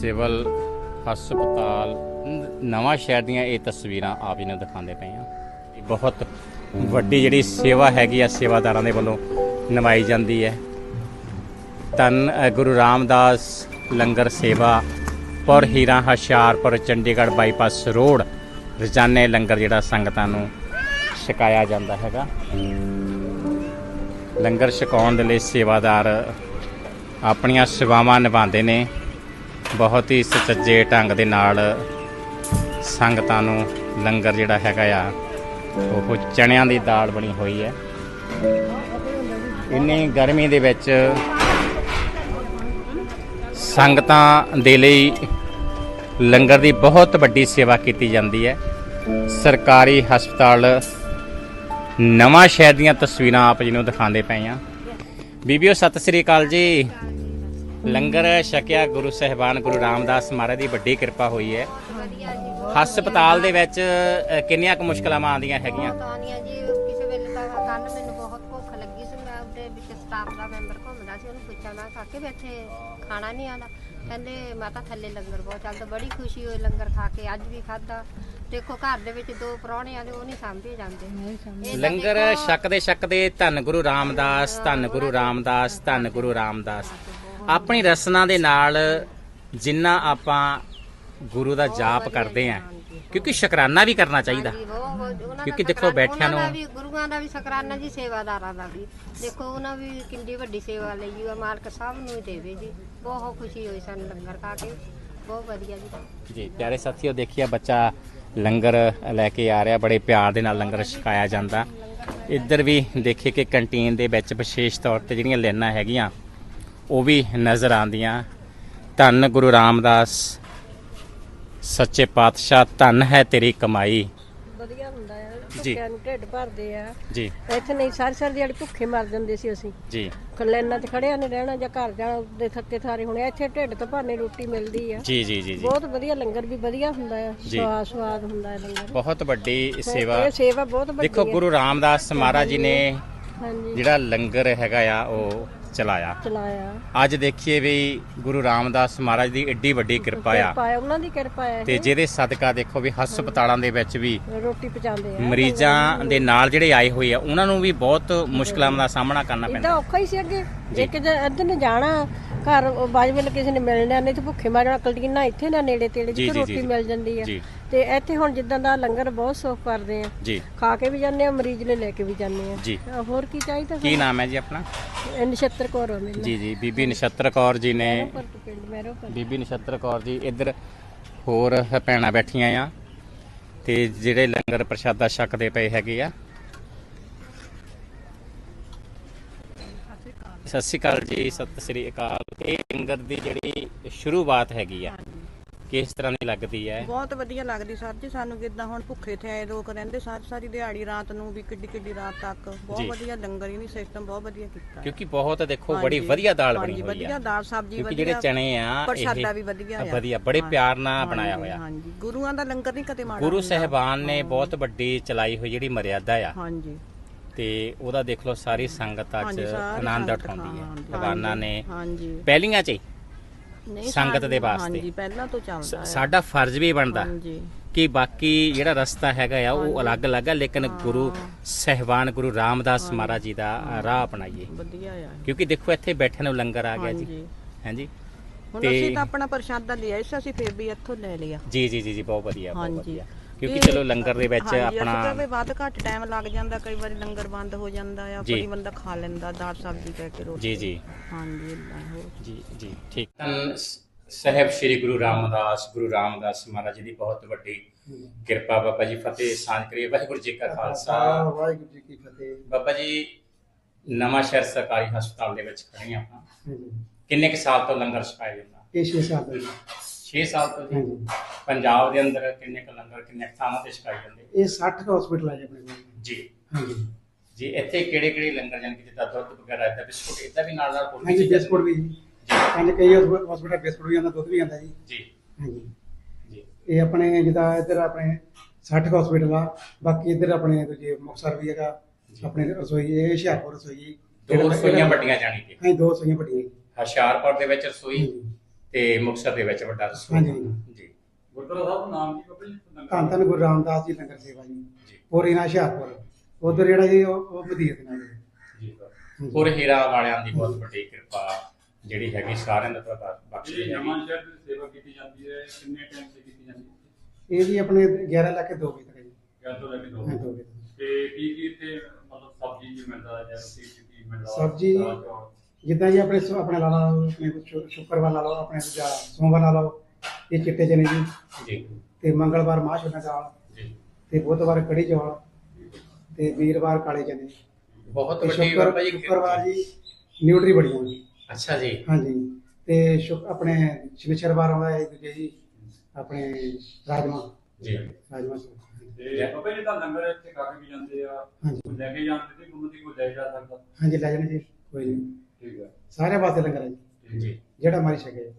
Civil ਹਸਪਤਾਲ, ਨ- ਨਵਾਂ ਸ਼ਹਿਰ ਦੀਆਂ ਇਹ ਤਸਵੀਰਾਂ ਆਪ ਜੀ ਨੂੰ ਦਿਖਾਉਂਦੇ ਪਏ ਆ। ਬਹੁਤ ਵੱਡੀ ਜਿਹੜੀ ਸੇਵਾ ਹੈਗੀ ਆ, ਸੇਵਾਦਾਰਾਂ ਦੇ ਵੱਲੋਂ ਨਿਭਾਈ ਜਾਂਦੀ ਹੈ। ਧੰਨ ਗੁਰੂ ਰਾਮਦਾਸ ਲੰਗਰ ਸੇਵਾ ਪਰ ਹੀਰਾ ਹੁਸ਼ਿਆਰਪੁਰ, ਚੰਡੀਗੜ੍ਹ ਬਾਈਪਾਸ ਰੋਡ, ਰੋਜ਼ਾਨੇ ਲੰਗਰ ਜਿਹੜਾ ਸੰਗਤਾਂ ਨੂੰ ਛਕਾਇਆ ਜਾਂਦਾ ਹੈਗਾ। ਲੰਗਰ ਛਕਾਉਣ ਦੇ ਲਈ ਸੇਵਾਦਾਰ ਆਪਣੀਆਂ ਸੇਵਾਵਾਂ ਨਿਭਾਉਂਦੇ ਨੇ। ਬਹੁਤ ਹੀ ਸੁਚੱਜੇ ਢੰਗ ਦੇ ਨਾਲ ਸੰਗਤਾਂ ਨੂੰ ਲੰਗਰ ਜਿਹੜਾ ਹੈਗਾ ਆ, ਉਹ ਚਣਿਆਂ ਦੀ ਦਾਲ ਬਣੀ ਹੋਈ ਹੈ। ਇੰਨੀ ਗਰਮੀ ਦੇ ਵਿੱਚ ਸੰਗਤਾਂ ਦੇ ਲਈ ਲੰਗਰ ਦੀ ਬਹੁਤ ਵੱਡੀ ਸੇਵਾ ਕੀਤੀ ਜਾਂਦੀ ਹੈ। ਸਰਕਾਰੀ ਹਸਪਤਾਲ ਨਵਾਂ ਸ਼ਹਿਰ ਦੀਆਂ ਤਸਵੀਰਾਂ ਆਪ ਜੀ ਨੂੰ ਦਿਖਾਉਂਦੇ ਪਏ ਆ ਬੀਬੀਓ, ਸਤਿ ਸ੍ਰੀ ਅਕਾਲ ਜੀ। ਲੰਗਰ ਛਕਿਆ ਗੁਰੂ ਸਹਿਬਾਨ ਗੁਰੂ ਰਾਮਦਾਸ ਮਹਾਰਾਜ ਦੀ ਵੱਡੀ ਕਿਰਪਾ ਹੋਈ ਹੈ। ਹਸਪਤਾਲ ਦੇ ਵਿੱਚ ਕਿੰਨੀਆਂ ਕੁ ਮੁਸ਼ਕਲਾਂ ਆਉਂਦੀਆਂ ਹੈਗੀਆਂ? ਤਾਨੀਆਂ ਜੀ। ਕਿਸੇ ਵੇਲੇ ਤਾਂ ਕੱਲ ਮੈਨੂੰ ਬਹੁਤ ਭੁੱਖ ਲੱਗੀ ਸੀ। ਮੈਂ ਉਹਦੇ ਵਿੱਚ ਸਟਾਫ ਦਾ ਮੈਂਬਰ ਘੁੰਮਦਾ ਸੀ ਉਹਨੂੰ ਪੁੱਛਿਆ ਮੈਂ ਕਾਕੇ ਵੀ ਇੱਥੇ ਖਾਣਾ ਨਹੀਂ ਆਉਂਦਾ। ਕਹਿੰਦੇ ਮਾਤਾ ਥੱਲੇ ਲੰਗਰ ਬਹੁਤ ਚੱਲਦਾ ਬੜੀ ਖੁਸ਼ੀ ਹੋਈ ਲੰਗਰ ਖਾ ਕੇ ਅੱਜ ਵੀ ਖਾਦਾ ਦੇਖੋ ਘਰ ਦੇ ਵਿੱਚ ਦੋ ਪ੍ਰਾਹੁਣੇ ਆਲੇ ਉਹ ਨਹੀਂ ਸਾਂਭੇ ਜਾਂਦੇ। ਲੰਗਰ ਛਕਦੇ ਛਕਦੇ ਧੰਨ ਗੁਰੂ ਰਾਮਦਾਸ ਧੰਨ ਗੁਰੂ ਰਾਮਦਾਸ ਧੰਨ ਗੁਰੂ ਰਾਮਦਾਸ। ਆਪਣੀ ਰਸਨਾ ਦੇ ਨਾਲ ਜਿੰਨਾ ਆਪਾਂ ਗੁਰੂ ਦਾ ਜਾਪ ਕਰਦੇ ਆਂ ਕਿਉਂਕਿ ਸ਼ੁਕਰਾਨਾ ਵੀ ਕਰਨਾ ਚਾਹੀਦਾ। ਕਿਉਂਕਿ ਦੇਖੋ ਬੈਠਿਆਂ ਨੂੰ- ਵੀ ਗੁਰੂਆਂ ਦਾ ਵੀ ਸ਼ੁਕਰਾਨਾ ਜੀ ਸੇਵਾਦਾਰਾਂ ਦਾ ਵੀ। ਦੇਖੋ ਉਹਨਾਂ ਵੀ ਕਿੰਨੀ ਵੱਡੀ ਸੇਵਾ ਲਈ ਉਹ ਮਾਲਕ ਸਭ ਨੂੰ ਹੀ ਦੇਵੇ ਜੀ। ਬਹੁਤ ਖੁਸ਼ੀ ਹੋਈ ਸਾਨੂੰ ਲੰਗਰ ਖਾ ਕੇ। ਬਹੁਤ ਵਧੀਆ ਜੀ। ਜੀ ਪਿਆਰੇ ਸਾਥੀਓ ਦੇਖਿਆ ਬੱਚਾ ਲੰਗਰ ਲੈ ਕੇ ਆ ਰਿਹਾ ਬੜੇ ਪਿਆਰ ਦੇ ਨਾਲ ਲੰਗਰ ਛਕਾਇਆ ਜਾਂਦਾ। ਇੱਧਰ ਵੀ ਦੇਖੇ ਕਿ ਕੰਟੀਨ ਦੇ ਵਿੱਚ ਵਿਸ਼ੇਸ਼ ਤੌਰ ਤੇ ਜਿਹੜੀਆਂ ਲਾਈਨਾਂ ਹੈਗੀਆਂ ਉਹ ਵੀ ਨਜ਼ਰ ਆਉਂਦੀਆਂ। ਧੰਨ ਗੁਰੂ ਰਾਮਦਾਸ। ਸੱਚੇ ਪਾਤਸ਼ਾਹ ਧੰਨ ਹੈ ਤੇਰੀ ਕਮਾਈ। ਵਧੀਆ ਹੁੰਦਾ ਆ ਜੀ। ਭੁੱਖਿਆਂ ਨੂੰ ਢਿੱਡ ਭਰਦੇ ਆ। ਜੀ। ਇੱਥੇ ਨਹੀਂ ਸਾਰੀ ਸਾਰੀ ਦਿਹਾੜੀ ਭੁੱਖੇ ਮਰ ਜਾਂਦੇ ਸੀ ਅਸੀਂ। ਜੀ। ਲੈਣਾ ਤੇ ਖੜਿਆ ਨੇ ਰਹਿਣਾ ਜਾਂ ਘਰ ਜਾਣਾ ਦੇ ਥੱਕੇ ਥਾਰੇ ਹੋਣੇ ਇੱਥੇ ਢਿੱਡ ਤੋਂ ਭਰਨੇ ਰੋਟੀ ਮਿਲਦੀ ਆ। ਜੀ ਜੀ ਜੀ ਬਹੁਤ ਵਧੀਆ ਲੰਗਰ ਵੀ ਵਧੀਆ ਹੁੰਦਾ ਆ। ਸਵਾਦ ਸਵਾਦ ਹੁੰਦਾ ਹੈ ਲੰਗਰ। ਬਹੁਤ ਵੱਡੀ ਸੇਵਾ। ਇਹ ਸੇਵਾ ਬਹੁਤ ਵੱਡੀ ਦੇਖੋ ਹੈ ਗੁਰੂ ਰਾਮਦਾਸ ਮਹਾਰਾਜ ਜੀ ਨੇ ਹਾਂਜੀ। ਜਿਹੜਾ ਲੰਗਰ ਹੈਗਾ ਆ ਉਹ ਚਲਾਇਆ। ਚਲਾਇਆ। ਅੱਜ ਦੇਖੀਏ ਵੀ ਗੁਰੂ ਰਾਮਦਾਸ ਮਹਾਰਾਜ ਦੀ ਏਡੀ ਵੱਡੀ ਕਿਰਪਾ ਆ। ਕਿਰਪਾ ਹੈ ਉਹਨਾਂ ਦੀ ਕਿਰਪਾ ਹੈ ਤੇ ਜਿਹਦੇ ਸਦਕਾ ਦੇਖੋ ਵੀ ਹਸਪਤਾਲਾਂ ਦੇ ਵਿੱਚ ਵੀ ਰੋਟੀ ਪਹੁੰਚਾਉਂਦੇ ਆ। ਮਰੀਜ਼ਾਂ ਦੇ ਨਾਲ ਜਿਹੜੇ ਆਏ ਹੋਏ ਆ ਉਹਨਾਂ ਨੂੰ ਵੀ ਬਹੁਤ ਮੁਸ਼ਕਲਾਂ ਦਾ ਸਾਹਮਣਾ ਕਰਨਾ ਇਦਾਂ ਪੈਂਦਾ ਔਖਾ ਹੀ ਸੀ ਅੱਗੇ। ਜੇ। ਅੱਧ ਨੇ ਜਾਣਾ ਘਰ ਬਾਜ ਵੇਲੇ ਕਿਸੇ ਨੇ ਮਿਲਣਾ ਨਹੀਂ ਤੇ ਭੁੱਖੇ ਮਰ ਜਾਣਾ। ਕਲਟੀਨਾ ਇੱਥੇ ਨਾ ਨੇੜੇ ਤੇੜੇ ਜੀ, ਜਿੱਥੇ ਜੀ, ਰੋਟੀ ਜੀ। ਮਿਲ ਜਾਂਦੀ ਆ। ਜੀ। ਤੇ ਇੱਥੇ ਹੁਣ ਜਿੱਦਾਂ ਦਾ ਲੰਗਰ ਬਹੁਤ ਸੁੱਖ ਕਰਦੇ ਆ। ਜੀ। ਖਾ ਕੇ ਵੀ ਜਾਂਦੇ ਆ ਮਰੀਜ਼ ਨੇ ਲੈ ਕੇ ਵੀ ਜਾਂਦੇ ਆ। ਜੀ। ਅਹ ਹੋਰ ਕੀ ਚਾਹੀਦਾ ਕੀ ਨਾਮ ਹੈ ਜੀ ਆਪਣਾ? ਇਹ ਨਛੱਤਰ ਕੌਰ ਮੇਰਾ। ਜੀ ਜੀ ਬੀਬੀ ਨਛੱਤਰ ਕੌਰ ਜੀ ਨੇ ਪਰ ਪਿੰਡ ਮੈਰੋ ਪਰ ਬੀਬੀ ਨਛੱਤਰ ਕੌਰ ਜੀ ਇੱਧਰ ਹੋਰ ਭੈਣਾਂ ਬੈਠੀਆਂ ਆ ਤੇ ਜਿਹੜੇ ਲੰਗਰ ਪ੍ਰਸ਼ਾਦਾ ਛਕਦੇ ਪਏ ਹੈਗੇ ਆ। ਸਤਿ ਸ਼੍ਰੀ ਅਕਾਲ ਜੀ ਸਤਿ ਸ਼੍ਰੀ ਅਕਾਲ। ਇਹ ਲੰਗਰ ਦੀ ਜਿਹੜੀ ਸ਼ੁਰੂਆਤ ਹੈਗੀ ਆ ਕਿਸ ਤਰ੍ਹਾਂ ਦੀ ਲੱਗਦੀ ਹੈ? ਬਹੁਤ ਵਧੀਆ ਲੱਗਦੀ ਸਰ ਜੀ ਸਾਨੂੰ ਕਿਦਾਂ ਹੁਣ ਭੁੱਖੇ ਤੇ ਆਏ ਲੋਕ ਰਹਿੰਦੇ ਸਾਰੀ ਸਾਰੀ ਦਿਹਾੜੀ ਰਾਤ ਨੂੰ ਵੀ ਕਿੱਡੀ ਕਿੱਡੀ ਰਾਤ ਤੱਕ। ਬਹੁਤ। ਵਧੀਆ ਲੰਗਰ ਹੀ ਸਿਸਟਮ ਬਹੁਤ ਵਧੀਆ ਕੀਤਾ। ਕਿਉਂਕਿ ਬਹੁਤ ਦੇਖੋ ਬੜੀ। ਵਧੀਆ ਦਾਲ ਬਣੀ ਹੋਈ ਵਧੀਆ ਆ ਦਾਲ ਸਬਜ਼ੀ ਵਧੀਆ ਜਿਹੜੇ ਚਣੇ ਆ ਪ੍ਰਸ਼ਾਦਾ ਵੀ ਵਧੀਆ ਆ। ਵਧੀਆ ਬੜੇ ਹਾਂ। ਪਿਆਰ ਨਾਲ ਬਣਾਇਆ ਹੋਇਆ। ਹਾਂਜੀ। ਗੁਰੂਆਂ ਦਾ ਲੰਗਰ ਨਹੀਂ ਕਦੇ ਮਾੜਾ ਗੁਰੂ। ਸਹਿਬਾਨ ਨੇ ਬਹੁਤ ਵੱਡੀ ਚਲਾਈ ਹੋਈ ਜਿਹੜੀ ਮਰਿਆਦਾ ਆ। ਹਾਂਜੀ। ਤੇ ਉਹਦਾ ਦੇਖ ਲਓ ਸਾਰੀ ਸੰਗਤ ਅੱਜ ਹਾਂਜੀ, ਸਾਰੀ ਆਨੰਦ ਸੰਗਤ ਉਠਾਉਂਦੀ ਹੈ। ਖਾਣ, ਭਗਵਾਨਾਂ ਨੇ ਹਾਂਜੀ। ਪਹਿਲੀਆਂ ਚ ਹੀ ਨਹੀਂ ਸੰਗਤ ਦੇ ਵਾਸਤੇ। ਹਾਂਜੀ ਪਹਿਲਾਂ ਤੋਂ ਸ- ਚੱਲਦਾ ਹੈ। ਸਾਡਾ ਫਰਜ਼ ਵੀ ਬਣਦਾ ਹਾਂਜੀ। ਕਿ ਬਾਕੀ ਜਿਹੜਾ ਰਸਤਾ ਹੈਗਾ ਆ ਉਹ ਅਲੱਗ-ਅਲੱਗ ਆ ਲੇਕਿਨ ਗੁਰੂ ਸਹਿਬਾਨ ਗੁਰੂ ਰਾਮਦਾਸ ਮਹਾਰਾਜ ਜੀ ਦਾ ਰਾਹ ਅਪਣਾਈਏ। ਵਧੀਆ ਆ। ਕਿਉਂਕਿ ਦੇਖੋ ਇੱਥੇ ਬੈਠੇ ਨੂੰ ਲੰਗਰ ਆ ਗਿਆ ਜੀ। ਹਾਂਜੀ। ਹਾਂਜੀ। ਹੁਣ ਤੇ- ਅਸੀਂ ਤਾਂ ਆਪਣਾ ਪ੍ਰਸ਼ਾਦਾ ਲਿਆ ਸੀ ਅਸੀਂ ਫੇਰ ਵੀ ਇੱਥੋਂ ਲੈ ਲਿਆ। ਜੀ ਜੀ ਜੀ ਜੀ ਬਹੁਤ ਵਧੀਆ ਬਹੁਤ ਹਾਂਜੀ। ਵਧੀਆ। ਕਿਉਂਕਿ ਚਲੋ ਲੰਗਰ ਦੇ ਵਿੱਚ ਆਪਣਾ ਵੀ ਵੱਧ ਘੱਟ ਟਾਈਮ ਲੱਗ ਜਾਂਦਾ ਕਈ ਵਾਰੀ ਲੰਗਰ ਬੰਦ ਹੋ ਜਾਂਦਾ ਆ ਜੀ। ਕੋਈ ਬੰਦਾ ਖਾ ਲੈਂਦਾ ਦਾਲ ਸਬਜ਼ੀ ਕਹਿ ਕੇ ਰੋਟੀ। ਜੀ ਜੀ। ਹਾਂਜੀ ਜੀ ਜੀ ਠੀਕ। ਧੰਨ ਸ- ਸਾਹਿਬ ਸ੍ਰੀ ਗੁਰੂ ਰਾਮਦਾਸ ਗੁਰੂ ਰਾਮਦਾਸ ਮਹਾਰਾਜ ਜੀ ਦੀ ਬਹੁਤ ਵੱਡੀ ਕਿਰਪਾ ਬਾਬਾ ਜੀ ਫਤਿਹ ਸਾਂਝ ਕਰੀਏ। ਵਾਹਿਗੁਰੂ ਜੀ ਕਾ ਖਾਲਸਾ ਵਾਹਿਗੁਰੂ ਜੀ ਕੀ ਫਤਿਹ। ਬਾਬਾ ਜੀ ਨਵਾਂ ਸ਼ਹਿਰ ਸਰਕਾਰੀ ਹਸਪਤਾਲ ਦੇ ਵਿੱਚ ਖੜੇ ਹਾਂ ਆਪਾਂ। ਕਿੰਨੇ ਕੁ ਸਾਲ ਤੋਂ ਲੰਗਰ ਛਕਾਇਆ ਜਾਂਦਾ ਇਹ ਛੇ ਸਾਲ ਦਾ। 6 ਸਾਲ ਤੋਂ ਜੀ। ਹਾਂਜੀ। ਪੰਜਾਬ ਦੇ ਅੰਦਰ ਕਿੰਨੇ ਕੁ ਲੰਗਰ ਕਿੰਨੇ ਕੁ ਥਾਵਾਂ ਤੇ ਛਕਾਏ ਜਾਂਦੇ? ਇਹ 60 ਦਾ ਹਸਪੀਟਲ ਹੈ ਜੀ ਆਪਣੇ ਕੋਲ। ਜੀ। ਹਾਂਜੀ। ਜੀ ਇੱਥੇ ਕਿਹੜੇ ਕਿਹੜੇ ਲੰਗਰ ਜਾਨ ਕਿ ਜਿੱਦਾਂ ਦੁੱਧ ਵਗੈਰਾ ਇਦਾਂ ਬਿਸਕੁਟ ਇਦਾਂ ਵੀ ਨਾਲ ਨਾਲ ਹੋਰ ਵੀ ਹਾਂਜੀ ਚੀਜ਼ਾਂ ਬਿਸਕੁਟ ਵੀ ਜੀ। ਹਾਂਜੀ ਕਈ ਹਸਪੀਟਲ ਬਿਸਕੁਟ ਵੀ ਆਉਂਦਾ ਦੁੱਧ ਵੀ ਆਉਂਦਾ ਜੀ। ਜੀ। ਹਾਂਜੀ। ਜੀ। ਇਹ ਆਪਣੇ ਜਿੱਦਾਂ ਇੱਧਰ ਆਪਣੇ 60 ਦਾ ਹਸਪੀਟਲ ਆ ਬਾਕੀ ਇੱਧਰ ਆਪਣੇ ਦੂਜੇ ਮੁਕਤਸਰ ਵੀ ਹੈਗਾ ਆਪਣੇ ਰਸੋਈ ਇਹ ਹੁਸ਼ਿਆਰਪੁਰ ਰਸੋਈ। ਦੋ ਰਸੋਈਆਂ ਵੱਡੀਆਂ ਜਾਣੀ ਕਿ? ਹਾਂਜੀ ਦੋ ਰਸੋਈਆਂ ਵੱਡੀਆਂ ਜੀ। ਹੁਸ਼ਿਆਰਪੁਰ ਦੇ ਵਿੱਚ ਰਸੋਈ ਹਾਂਜੀ। ਤੇ ਮੁਕਤਸਰ ਦੇ ਵਿੱਚ ਵੱਡਾ ਰਸੂਲ ਹਾਂਜੀ। ਜੀ। ਗੁਰਦੁਆਰਾ ਸਾਹਿਬ ਦਾ ਨਾਮ ਕੀ ਬਾਬਾ ਜੀ? ਧੰਨ ਧੰਨ ਗੁਰੂ ਰਾਮਦਾਸ ਜੀ ਲੰਗਰ ਸੇਵਾ ਜੀ। ਜੀ। ਪੂਰੀ ਨਾ ਹੁਸ਼ਿਆਰਪੁਰ। ਉਧਰ ਜਿਹੜਾ ਜੀ ਉਹ ਉਹ ਮਦੀਰ ਨਾਲ ਜੀ। ਜੀ ਪੂਰੇ ਹੀਰਾ ਵਾਲਿਆਂ ਦੀ ਬਹੁਤ ਵੱਡੀ ਕਿਰਪਾ ਜਿਹੜੀ ਹੈਗੀ ਸਾਰਿਆਂ ਦਾ ਤਾਂ ਬਖਸ਼ ਜਿਹੜੀ ਹੈਗੀ ਸ਼ਹਿਰ ਦੀ ਸੇਵਾ ਕੀਤੀ ਜਾਂਦੀ ਹੈ। ਕਿੰਨੇ ਟਾਈਮ ਤੇ ਕੀਤੀ ਜਾਂਦੀ ਹੈ? ਇਹ ਜੀ ਆਪਣੇ 11 ਲੱਖ 2 ਵਜੇ ਤੱਕ ਜੀ। ਕਿਆ ਤੋਂ ਲੈ ਕੇ ਦੋ ਹਾਂ, ਦੋ ਵਜੇ ਤੱਕ। ਤੇ ਕੀ ਕੀ ਇੱਥੇ ਮਤਲਬ ਸਬਜ਼ੀ ਜੀ ਮਿਲਦਾ ਹੈ ਜਾਂ ਰੋਟੀ ਕੀ ਮਿਲਦਾ? ਸਬਜ਼ੀ- ਦਾਲ ਚੌਲ। ਜਿੱਦਾਂ ਜੀ ਆਪਣੇ ਸ- ਆਪਣੇ ਲਾ ਲਓ ਆਪਣੇ ਸ਼ੁ- ਸ਼ੁੱਕਰਵਾਰ ਲਾ ਲਓ ਆਪਣੇ ਦੂਜਾ ਸੋਮਵਾਰ ਲਾ ਲਓ ਇਹ ਚਿੱਟੇ ਚਨੇ ਜੀ। ਜੀ। ਤੇ ਮੰਗਲਵਾਰ ਮਾਂ ਛੋਟਾ ਦਾਲ। ਜੀ। ਤੇ ਬੁੱਧਵਾਰ ਕੜੀ ਚੌਲ। ਤੇ ਵੀਰਵਾਰ ਕਾਲੇ ਚਨੇ। ਬਹੁਤ ਤੇ ਵੱਡੀ ਸ਼ੁੱਕਰ ਬਾਬਾ ਜੀ ਸ਼ੁੱਕਰਵਾਰ ਜੀ ਨਿਊਟਰੀ ਬੜੀਆਂ ਅੱਛਾ ਜੀ। ਹਾਂਜੀ। ਤੇ ਸ਼ੁਕ ਆਪਣੇ ਸ਼ਨੀਚਰਵਾਰ ਆਉਂਦਾ ਹੈ ਦੂਜੇ ਜੀ ਆਪਣੇ ਰਾਜਮਾ। ਜੀ। ਰਾਜਮਾ। ਤੇ ਬਾਬਾ ਜੀ ਦਾ ਲੰਗਰ ਇੱਥੇ ਖਾ ਕੇ ਵੀ ਜਾਂਦੇ ਆ। ਹਾਂਜੀ। ਕੋਈ ਲੈ ਕੇ ਜਾਂਦੇ ਤੇ ਕੋਈ ਕੋਈ ਲੈ ਜਾ ਸਕਦਾ। ਹਾਂਜੀ ਲੈ ਜਾਣੇ ਜੀ। ਕੋਈ ਨਹੀਂ। ਠੀਕ ਹੈ ਸਾਰੇ ਪਾਸੇ ਲੰਗਰ ਹੈ ਜੀ। ਜੀ। ਜਿਹੜਾ ਮਾਰੀ ਸਕੇ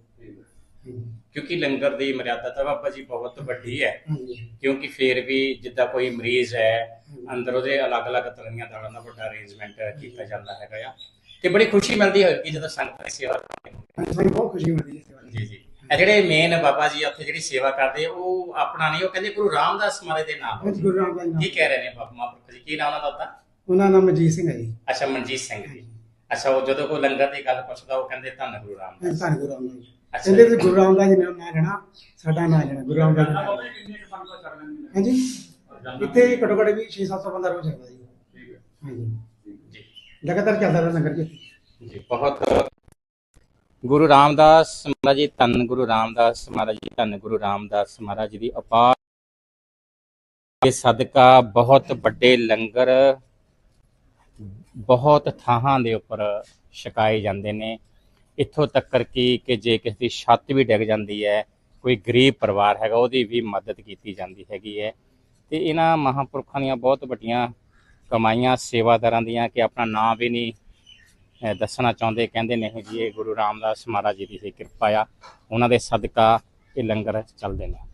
ਕਿਉਂਕਿ ਲੰਗਰ ਦੀ ਮਰਿਆਦਾ ਤਾਂ ਬਾਬਾ ਜੀ ਬਹੁਤ ਵੱਡੀ ਹੈ। ਹਾਂਜੀ। ਕਿਉਂਕਿ ਫੇਰ ਵੀ ਜਿੱਦਾਂ ਕੋਈ ਮਰੀਜ਼ ਹੈ ਅੰਦਰ ਉਹਦੇ ਅਲੱਗ-ਅਲੱਗ ਤਰ੍ਹਾਂ ਦੀਆਂ ਦਾਲਾਂ ਦਾ ਵੱਡਾ ਅਰੇਂਜਮੈਂਟ ਕੀਤਾ ਜਾਂਦਾ ਹੈਗਾ ਆ। ਤੇ ਬੜੀ ਖੁਸ਼ੀ ਮਿਲਦੀ ਹੈ ਕਿ ਜਦੋਂ ਸੰਗਤ ਦੀ ਸੇਵਾ ਕਰਦੇ ਹੋ। ਹਾਂਜੀ, ਸਾਨੂੰ ਬਹੁਤ ਖੁਸ਼ੀ ਮਿਲਦੀ ਹੈ ਸੇਵਾ ਜੀ ਜੀ। ਇਹ ਜਿਹੜੇ ਮੇਨ ਬਾਬਾ ਜੀ ਉੱਥੇ ਜਿਹੜੀ ਸੇਵਾ ਕਰਦੇ ਆ, ਉਹ ਆਪਣਾ ਨਹੀਂ ਉਹ ਕਹਿੰਦੇ ਗੁਰੂ ਰਾਮਦਾਸ ਮਹਾਰਾਜ ਦੇ ਨਾਮ ਹਾਂਜੀ ਗੁਰੂ ਰਾਮਦਾਸ ਜੀ ਕੀ ਕਹਿ ਰਹੇ ਨੇ ਬਾਬਾ ਮਹਾਂਪੁਰਖ ਜੀ? ਕੀ ਨਾਮ ਉਹਨਾਂ ਦਾ? ਉਹਨਾਂ ਦਾ ਨਾਮ ਮਨਜੀਤ ਸਿੰਘ ਹੈ ਜੀ। ਅੱਛਾ ਮਨਜੀਤ ਸਿੰਘ। ਜੀ ਅੱਛਾ ਉਹ ਜਦੋਂ ਕੋਈ ਲੰਗਰ ਦੀ ਗੱਲ ਪੁੱਛਦਾ ਉਹ ਕਹਿੰਦੇ ਧੰਨ ਗੁਰੂ ਰਾਮਦਾਸ। ਧੰਨ ਗੁਰੂ ਰਾਮਦਾਸ ਅੱਛਾ ਕਹਿੰਦੇ। ਵੀ ਗੁਰੂ ਰਾਮਦਾਸ ਜੀ ਨੇ ਨਾਂ ਲੈਣਾ ਸਾਡਾ ਨਾਂ ਲੈਣਾ ਗੁਰੂ ਰਾਮਦਾਸ ਦਾ ਹਾਂਜੀ? ਇੱਥੇ ਘੱਟੋ ਘੱਟ ਵੀ 6-700 ਬੰਦਾ ਰੋਜ਼ ਸਕਦਾ ਜੀ। ਠੀਕ ਹੈ। ਹਾਂਜੀ। ਜੀ। ਲਗਾਤਾਰ ਚੱਲਦਾ ਰਹਿੰਦਾ ਲੰਗਰ ਜੀ। ਜੀ ਬਹੁਤ ਗੁਰੂ ਰਾਮਦਾਸ ਮਹਾਰਾਜ ਜੀ ਧੰਨ ਗੁਰੂ ਰਾਮਦਾਸ ਮਹਾਰਾਜ ਜੀ ਧੰਨ ਗੁਰੂ ਰਾਮਦਾਸ ਮਹਾਰਾਜ ਜੀ ਦੀ ਅਪਾਰ ਇਹ ਸਦਕਾ ਬਹੁਤ ਵੱਡੇ ਲੰਗਰ ਬਹੁਤ ਥਾਹਾਂ ਦੇ ਉੱਪਰ ਛਕਾਏ ਜਾਂਦੇ ਨੇ। ਇੱਥੋਂ ਤੱਕ ਕਿ ਕਿ ਜੇ ਕਿਸੇ ਦੀ ਛੱਤ ਵੀ ਡਿੱਗ ਜਾਂਦੀ ਹੈ, ਕੋਈ ਗਰੀਬ ਪਰਿਵਾਰ ਹੈਗਾ, ਉਹਦੀ ਵੀ ਮਦਦ ਕੀਤੀ ਜਾਂਦੀ ਹੈਗੀ ਹੈ। ਤੇ ਇਹਨਾਂ ਮਹਾਂਪੁਰਖਾਂ ਦੀਆਂ ਬਹੁਤ ਵੱਡੀਆਂ ਕਮਾਈਆਂ, ਸੇਵਾਦਾਰਾਂ ਦੀਆਂ ਕਿ ਆਪਣਾ ਨਾਂ ਵੀ ਨਹੀਂ ਦੱਸਣਾ ਚਾਹੁੰਦੇ। ਕਹਿੰਦੇ ਨਹੀਂ ਜੀ, ਇਹ ਗੁਰੂ ਰਾਮਦਾਸ ਮਹਾਰਾਜ ਜੀ ਦੀ ਹੀ ਕਿਰਪਾ ਆ। ਉਹਨਾਂ ਦੇ ਸਦਕਾ ਇਹ ਲੰਗਰ ਚੱਲਦੇ ਨੇ।